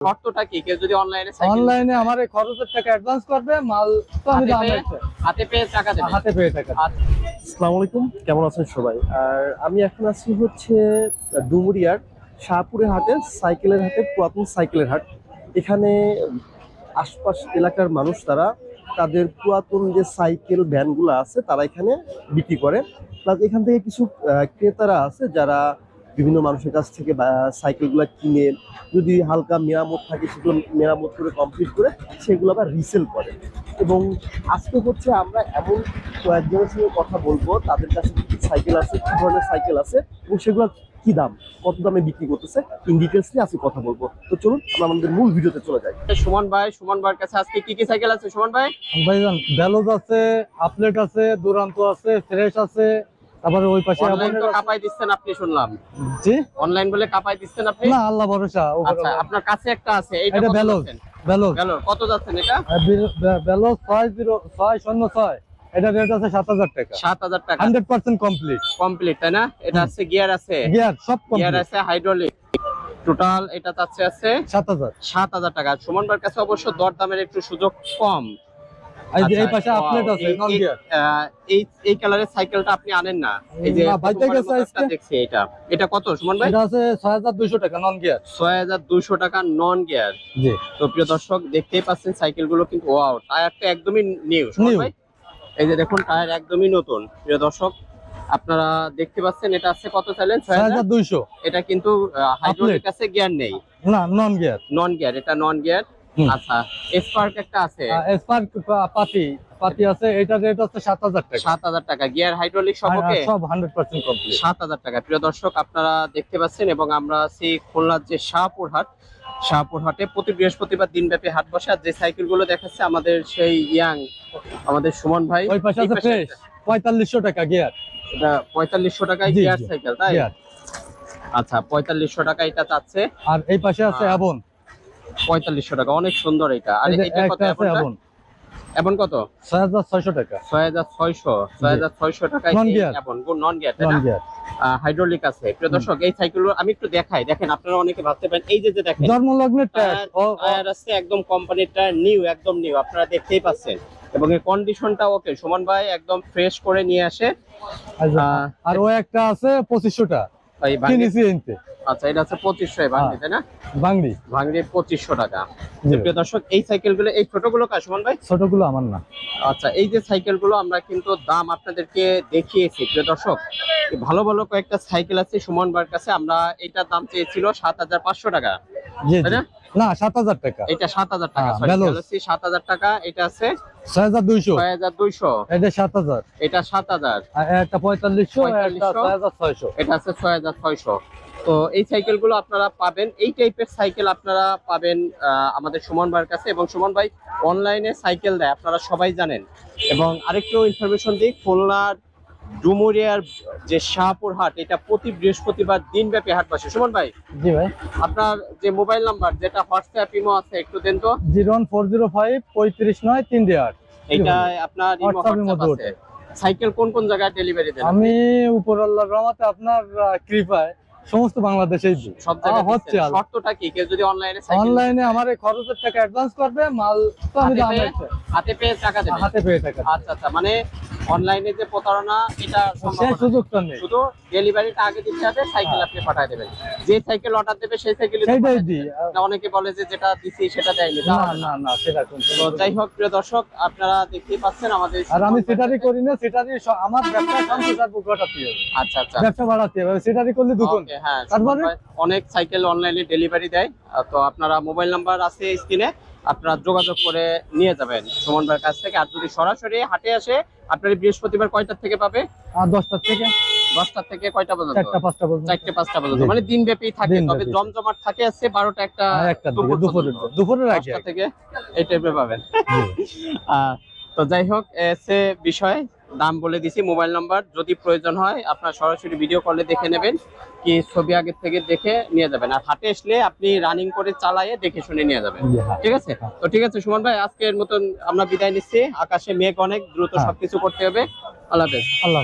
শর্তটা কি? কেউ যদি অনলাইনে অনলাইনে আমার এই খরচের টাকা অ্যাডভান্স করবে মাল তো আমি হাতে পেয়ে টাকা দেবে। হাতে পেয়ে টাকা আচ্ছা, আসসালামু আলাইকুম কেমন আছেন সবাই? আর আমি এখন আছি হচ্ছে ডুমুরিয়ার শাহপুরের হাটে সাইকেলের হাটে পুরাতন সাইকেলের হাট। এখানে আশপাশ এলাকার মানুষ তারা তাদের পুরাতন যে সাইকেল ভ্যানগুলো আছে তারা এখানে বিক্রি করে। প্লাস এখান থেকে কিছু আহ, ক্রেতারা আছে যারা বিভিন্ন মানুষের কাছ থেকে সাইকেলগুলো কিনে যদি হালকা মেরামত থাকে সেগুলো মেরামত করে কমপ্লিট করে সেগুলো আবার রিসেল করে। এবং আজকে হচ্ছে আমরা এমন কয়েকজনের সঙ্গে কথা বলব তাদের কাছে কি সাইকেল আছে কী ধরনের সাইকেল আছে এবং সেগুলো কি দাম কত দামে বিক্রি করতেছে ইন ডিটেলস নিয়ে আজকে কথা বলব। তো চলুন আমরা আমাদের মূল ভিডিওতে চলে যাই। সুমন ভাই সুমন ভাইয়ের কাছে আজকে কি কি সাইকেল আছে? সুমন ভাই? ভাইজান ব্যালোজ আছে আপলেট আছে দুরান্ত আছে ফ্রেশ আছে তারপরে ওই পাশে। কাপাই দিচ্ছেন আপনি শুনলাম। জি? অনলাইন বলে কাপাই দিচ্ছেন আপনি? না আল্লাহ ভরসা আচ্ছা আপনার কাছে একটা আছে এটা? ব্যালোজ Veloz, কত যাচ্ছেন এটা? ব্যালোজ ছয় জিরো ছয় শূন্য ছয়। এটা রেট আছে সাত হাজার টাকা। সাত হাজার টাকা। Hundred percent complete. কমপ্লিট তাই না? এটা আছে গিয়ার আছে? গিয়ার সব গিয়ার আছে হাইড্রোলিক। টোটাল এটা চাচ্ছে আছে সাত হাজার। সাত হাজার টাকা। সুমন ভাইয়ের কাছে অবশ্য দর দামের একটু সুযোগ কম। এই এই আচ্ছা, পাশে আপলেট আছে নন গিয়ার এই এই কালারের সাইকেলটা আপনি আনেন না। এই যে বাইতে গেছে আজকে। দেখছি এটা। এটা কত সুমন ভাই? এটা আছে ছয় হাজার দুইশো টাকা নন গিয়ার ছয় হাজার দুইশো টাকা নন গিয়ার জি। তো প্রিয় দর্শক দেখতেই পাচ্ছেন সাইকেলগুলো কিন্তু ওয়াও টায়ারটা একদমই নিউ সুমন ভাই? এই যে দেখুন টায়ার একদমই নতুন। প্রিয় দর্শক আপনারা দেখতে পাচ্ছেন এটা আছে কত চাইলেন ছয় ছয় হাজার হাজার দুইশো। এটা কিন্তু হাইড্রোলিক আছে গিয়ার নেই। না নন গিয়ার নন গিয়ার এটা নন গিয়ার। আচ্ছা স্পার্ক একটা আছে। স্পার্ক পাতি পাতি আছে এটা রেট আছে সাত হাজার টাকা। সাত হাজার টাকা। গিয়ার হাইড্রোলিক আর- সবকে সব হান্ড্রেড পার্সেন্ট কমপ্লিট সাত হাজার টাকা। প্রিয় দর্শক আপনারা দেখতে পাচ্ছেন এবং আমরা আছি খুলনার যে শাহপুর হাট প্রতি বৃহস্পতিবার দিনব্যাপী হাট বসে। আর যে সাইকেলগুলো দেখাচ্ছে আমাদের সেই ইয়াং আমাদের সুমন ভাই ওই পাশে আছে ফ্রেশ টাকা গিয়ার এটা পঁয়তাল্লিশশো টাকায় গিয়ার সাইকেল তাই? আচ্ছা পঁয়তাল্লিশশো টাকা এটা চাচ্ছে। আর এই পাশে আছে আহ, অ্যাবন পঁয়তাল্লিশশো টাকা। অনেক সুন্দর এটা। আর এই এটা কত এখন কত? ছয় হাজার ছয়শো টাকা। ছয় হাজার ছয়শো। ছয় হাজার ছয়শো নন গিয়ার গিয়ার হাইড্রোলিক আছে। প্রিয় দর্শক এই সাইকেল আমি একটু দেখাই। দেখেন আপনারা অনেকে ভাবতে পারেন এই যে যে দেখেন জন্মলগ্নের টায়ার- টায়ার আছে একদম কোম্পানিটা নিউ একদম নিউ আপনারা দেখতেই পাচ্ছেন। এবং এর কন্ডিশনটা ওকে সুমন ভাই একদম ফ্রেশ করে নিয়ে আসে। আর ও একটা আছে পঁচিশশোটা। এই কিনেছি এনতে আচ্ছা এটা আছে পঁচিশশো ভাঙড়ি তাই না? বাংলি ভাঙড়ি পঁচিশশো টাকা। প্রিয় দর্শক এই সাইকেল এই ছোটগুলো কাজ ভাই? ছোটগুলো আমার না। আচ্ছা এই যে সাইকেল আমরা কিন্তু দাম আপনাদেরকে দেখিয়েছি প্রিয় দর্শক। ভালো ভালো কয়েকটা সাইকেল আছে সুমন ভাইয়ের কাছে আমরা এটার দাম চেয়েছিল সাত হাজার পাঁচশো টাকা। তাই না? না সাত হাজার টাকা। এটা সাত হাজার টাকা হ্যাঁ। সাত হাজার টাকা এটা আছে ছয় হাজার দুইশো। ছয় হাজার দুইশো। এটা সাত হাজার। এটা সাত হাজার। আর একটা পঁয়তাল্লিশশো একটা 4500 ছয় হাজার ছয়শো। এটা আছে ছয় হাজার ছয়শো। তো এই সাইকেলগুলো আপনারা পাবেন এই টাইপের সাইকেল আপনারা পাবেন আহ, আমাদের সুমন ভাইয়ের কাছে। এবং সুমন ভাই অনলাইনে সাইকেল দেয় আপনারা সবাই জানেন। এবং আরেকটু ইনফরমেশন দিই খুলনার ডুমুরিয়ার যে শাহপুর হাট এটা প্রতি বৃহস্পতিবার দিনব্যাপী হাট বসে। সুমন ভাই জি ভাই। আপনার যে মোবাইল নাম্বার যেটা হোয়াটসঅ্যাপ ইমো আছে একটু দেন তো। Zero one four zero five পঁয়ত্রিশ নয় তিন আট। এটা আপনার ইমো হোয়াটসঅ্যাপ আছে। সাইকেল কোন কোন জায়গায় ডেলিভারি দেন? আমি উপর আল্লাহর রহমতে আপনার কৃপায় সমস্ত বাংলাদেশেই সব জায়গায় হচ্ছে। শর্তটা কি? কেউ যদি অনলাইনে সাইকেল অনলাইনে আমার খরচের টাকা অ্যাডভান্স করবে মাল তো আমি হাতে পেয়ে টাকা দেবে। হাতে পেয়ে টাকা আচ্ছা আচ্ছা মানে অনলাইনে যে প্রতারণা এটা সুযোগটা নেই। শুধু ডেলিভারিটা আগে দিতে হবে সাইকেল আপনি পাঠিয়ে দেবেন। যে সাইকেল অর্ডার দেবে সেই সাইকেল অনেকে বলে যে যেটা দিছি সেটা দেয়নি। না না। না সেটা যাই হোক প্রিয় দর্শক আপনারা দেখতেই পাচ্ছেন আমাদের আর আমি সেটারই করি না সেটারই আমার ব্যবসা সংসার ঘটাতে হবে। আচ্ছা আচ্ছা। ব্যবসা বাড়াতে হবে সেটারই করলে দুগুণ হ্যাঁ তারপরে? অনেক সাইকেল অনলাইনে ডেলিভারি দেয়। তো আপনারা মোবাইল নাম্বার আছে স্ক্রিনে আপনারা যোগাযোগ করে নিয়ে যাবেন। সুমন ভাইয়ের কাছ থেকে আর যদি সরাসরি হাটে আসে আপনার বৃহস্পতিবার কয়টার থেকে পাবে? দশটার থেকে। দশটার থেকে কয়টা পর্যন্ত? চারটা পাঁচটা পর্যন্ত। চারটে পাঁচটা পর্যন্ত। মানে দিন ব্যাপী থাকে তবে জমজমাট থাকে আছে বারোটা একটা দুপুর দুপুরের দুপুরের আগে। দশটা থেকে এই টাইপের পাবেন। আহ, তো যাই হোক এসে বিষয়। দাম বলে দিছি মোবাইল নাম্বার যদি প্রয়োজন হয় আপনার সরাসরি ভিডিও কলে দেখে নেবেন কি ছবি আগের থেকে দেখে নিয়ে যাবেন আর হাটে আসলে আপনি রানিং করে চালায়ে দেখে শুনে নিয়ে যাবেন হ্যাঁ। ঠিক আছে তো ঠিক আছে সুমন ভাই আজকের মতন আমরা বিদায় নিচ্ছি আকাশে মেঘ অনেক দ্রুত হ্যাঁ। সবকিছু করতে হবে আল্লাহ হাফেজ আল্লাহ।